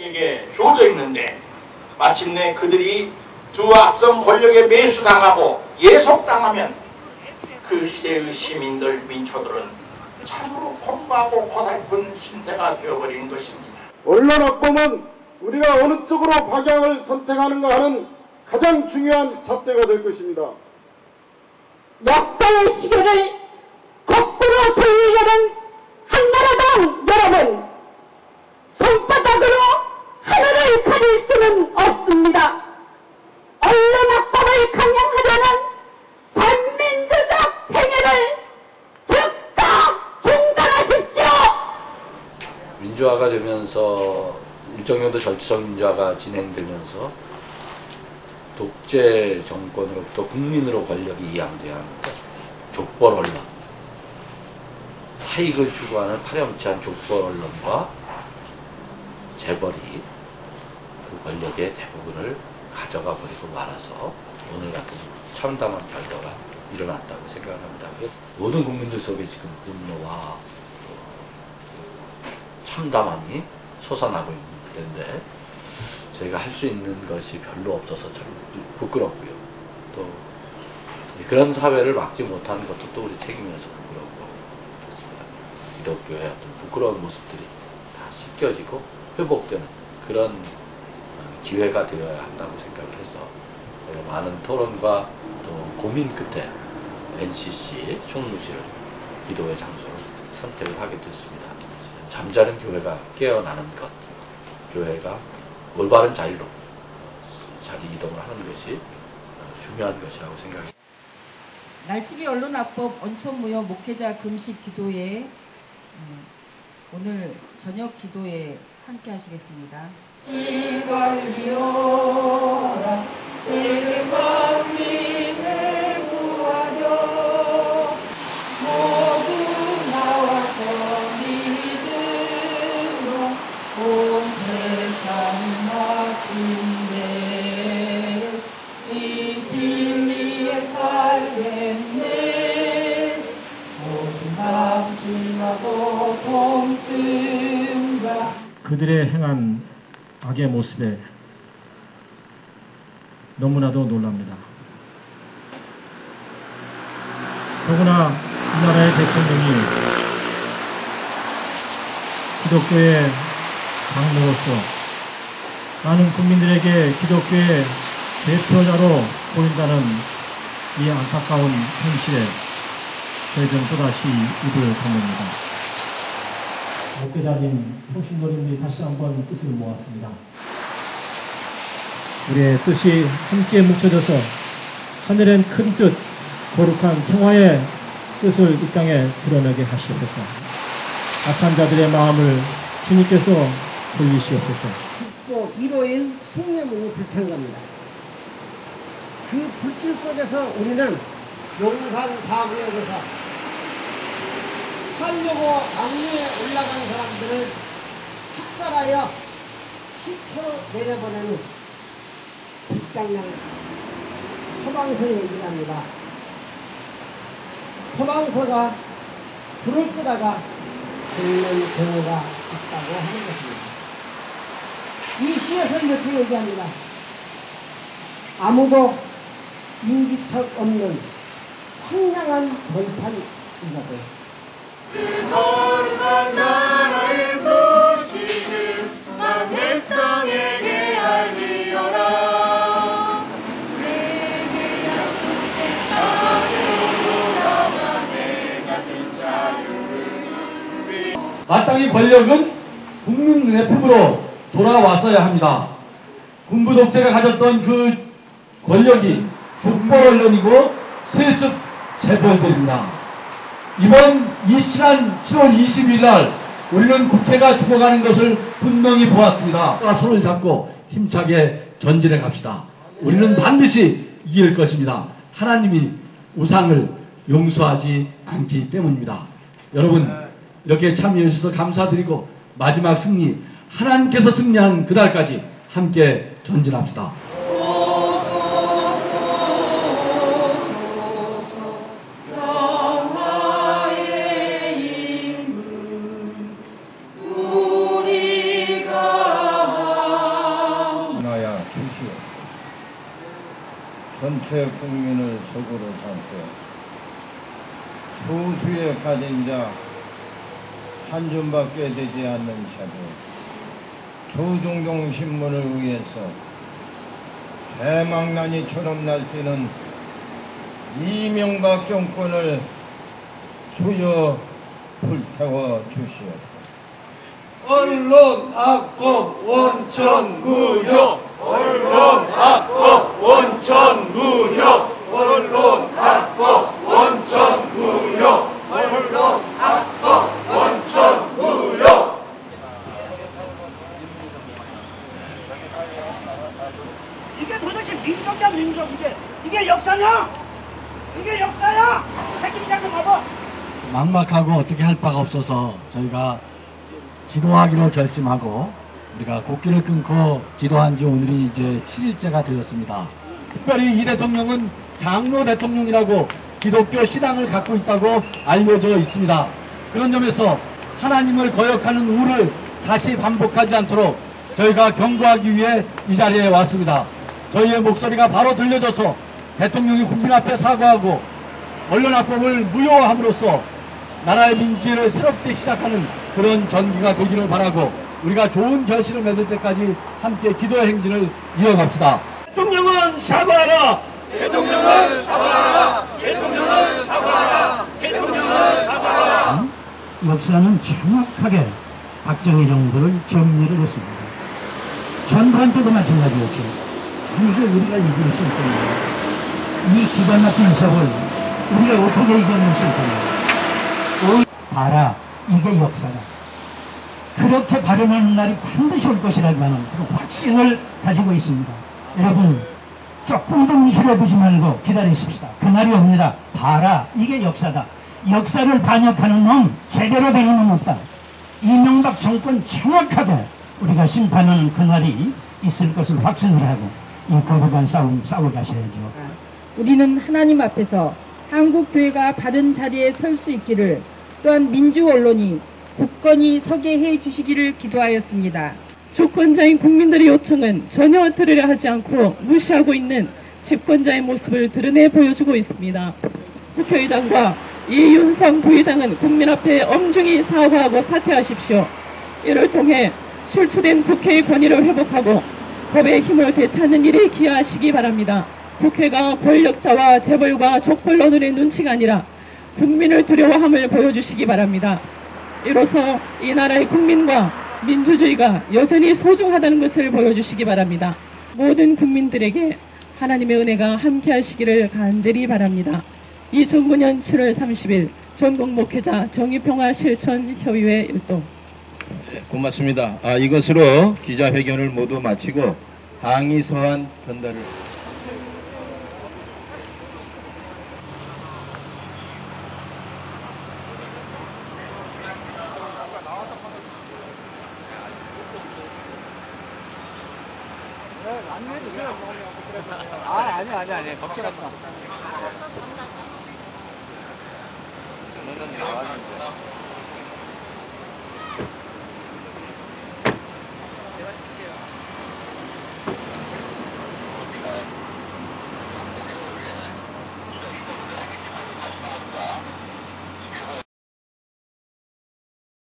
에게 주어져 있는데 마침내 그들이 두 앞선 권력에 매수당하고 예속당하면 그 시대의 시민들 민초들은 참으로 공부하고 고달픈 신세가 되어버리는 것입니다. 언론 학범은 우리가 어느 쪽으로 방향을 선택하는가 하는 가장 중요한 잣대가 될 것입니다. 역사의 시계를 거꾸로 돌리려는 한나라당 여러분 손바닥으로 하늘을 가릴 수는 없습니다. 언론 학법을 강행하려는 반민주적 행위를 즉각 중단하십시오. 민주화가 되면서 일정 정도 절차적 민주화가 진행되면서 독재 정권으로부터 국민으로 권력이 이양돼야. 족벌 언론, 사익을 추구하는 파렴치한 족벌 언론과 재벌이 그 권력의 대부분을 가져가 버리고 말아서 오늘 같은 참담한 결과가 일어났다고 생각합니다. 모든 국민들 속에 지금 분노와 참담함이 솟아나고 있는데 저희가 할 수 있는 것이 별로 없어서 참 부끄럽고요. 또 그런 사회를 막지 못하는 것도 또 우리 책임이어서 부끄럽고 그렇습니다. 기독교의 어떤 부끄러운 모습들이 다 씻겨지고 회복되는 그런 어, 기회가 되어야 한다고 생각을 해서 저희가 많은 토론과 또 고민 끝에 NCC 총무실을 기도의 장소로 선택을 하게 됐습니다. 잠자는 교회가 깨어나는 것, 교회가 올바른 자리로 자리 이동을 하는 것이 중요한 것이라고 생각합니다. 날치기 언론학법 언촌무효 목회자 금식 기도에 음, 오늘 저녁 기도에 함께 하시겠습니다. 그들의 행한 악의 모습에 너무나도 놀랍니다. 더구나 이 나라의 대통령이 기독교의 장로로서 많은 국민들에게 기독교의 대표자로 보인다는 이 안타까운 현실에 저희들은 또다시 입을 다뭅니다. 목회자님, 통신노님이 다시 한번 뜻을 모았습니다. 우리의 뜻이 함께 뭉쳐져서 하늘엔 큰 뜻, 거룩한 평화의 뜻을 이 땅에 드러내게 하시옵소서. 악한 자들의 마음을 주님께서 돌리시옵소서. 또 1호인 숭례문이 불타는 겁니다. 그 불길 속에서 우리는 용산 사구역에서 살려고 악리에 올라간 사람들을 학살하여 시체로 내려보내는 국장량 소방서에 얘기합니다. 소방서가 불을 끄다가 죽는 경우가 있다고 하는 것입니다. 이 시에서 이렇게 얘기합니다. 아무도 인기척 없는 황량한 벌판 이자들 거룩한 나라의 소 마땅히 권력은 국민의 품으로 돌아왔어야 합니다. 군부 독재가 가졌던 그 권력이 족벌 언론이고 세습 재벌들입니다. 이번 이 지난 7월 20일 날 우리는 국회가 죽어가는 것을 분명히 보았습니다. 손을 잡고 힘차게 전진해 갑시다. 우리는 반드시 이길 것입니다. 하나님이 우상을 용서하지 않기 때문입니다. 여러분 이렇게 참여해 주셔서 감사드리고 마지막 승리 하나님께서 승리한 그날까지 함께 전진합시다. 전체 국민을 적으로 삼고 소수의 가진자 한 줌밖에 되지 않는 자들 조중동 신문을 위해서 대망나니처럼 날뛰는 이명박 정권을 주여 불태워 주시옵소서. 언론 악법 원천 무효 언론 악법 원천 무효 언론 악법 원천 무효 언론 악법 원천 무효 이게 도대체 민족이야 민족 이게 이게 역사냐? 이게 역사야? 책임자 좀 봐봐. 막막하고 어떻게 할 바가 없어서 저희가 기도하기로 결심하고 우리가 곡기를 끊고 기도한 지 오늘이 이제 7일째가 되었습니다. 특별히 이 대통령은 장로 대통령이라고 기독교 신앙을 갖고 있다고 알려져 있습니다. 그런 점에서 하나님을 거역하는 우를 다시 반복하지 않도록 저희가 경고하기 위해 이 자리에 왔습니다. 저희의 목소리가 바로 들려져서 대통령이 국민 앞에 사과하고 언론학법을 무효함으로써 나라의 민주를 새롭게 시작하는 그런 전기가 되기를 바라고 우리가 좋은 결실을 맺을 때까지 함께 기도의 행진을 이어갑시다. 대통령은 사과하라! 대통령은 사과하라! 대통령은 사과하라! 대통령은 사과하라! 역사는 정확하게 박정희 정부를 정리를 했습니다. 전두환 때도 마찬가지였죠. 이게 우리가 이길 수 있겠냐. 이 기관 막힌 세월 우리가 어떻게 이겨낼 수. 어, 봐라, 이게 역사다. 그렇게 발현하는 날이 반드시 올 것이라고 하는 그런 확신을 가지고 있습니다. 여러분, 조금도 미술해보지 말고 기다리십시다. 그날이 옵니다. 봐라, 이게 역사다. 역사를 반역하는 놈, 제대로 되는 놈 없다. 이명박 정권 정확하게 우리가 심판하는 그날이 있을 것을 확신을 하고 이 거룩한 싸움 싸워 가셔야죠. 우리는 하나님 앞에서 한국 교회가 바른 자리에 설 수 있기를 또한 민주 언론이 굳건히 서게 해 주시기를 기도하였습니다. 주권자인 국민들의 요청은 전혀 들으려 하지 않고 무시하고 있는 집권자의 모습을 드러내 보여주고 있습니다. 국회의장과 이윤상 부의장은 국민 앞에 엄중히 사과하고 사퇴하십시오. 이를 통해 실추된 국회의 권위를 회복하고 법의 힘을 되찾는 일에 기여하시기 바랍니다. 국회가 권력자와 재벌과 족벌론의 눈치가 아니라 국민을 두려워함을 보여주시기 바랍니다. 이로써 이 나라의 국민과 민주주의가 여전히 소중하다는 것을 보여주시기 바랍니다. 모든 국민들에게 하나님의 은혜가 함께 하시기를 간절히 바랍니다. 2009년 7월 30일 전국 목회자 정의평화 실천 협의회 일동 네, 고맙습니다. 아, 이것으로 기자회견을 모두 마치고 항의 서한 전달을 아 아니 아니 아니 걱정하지 마.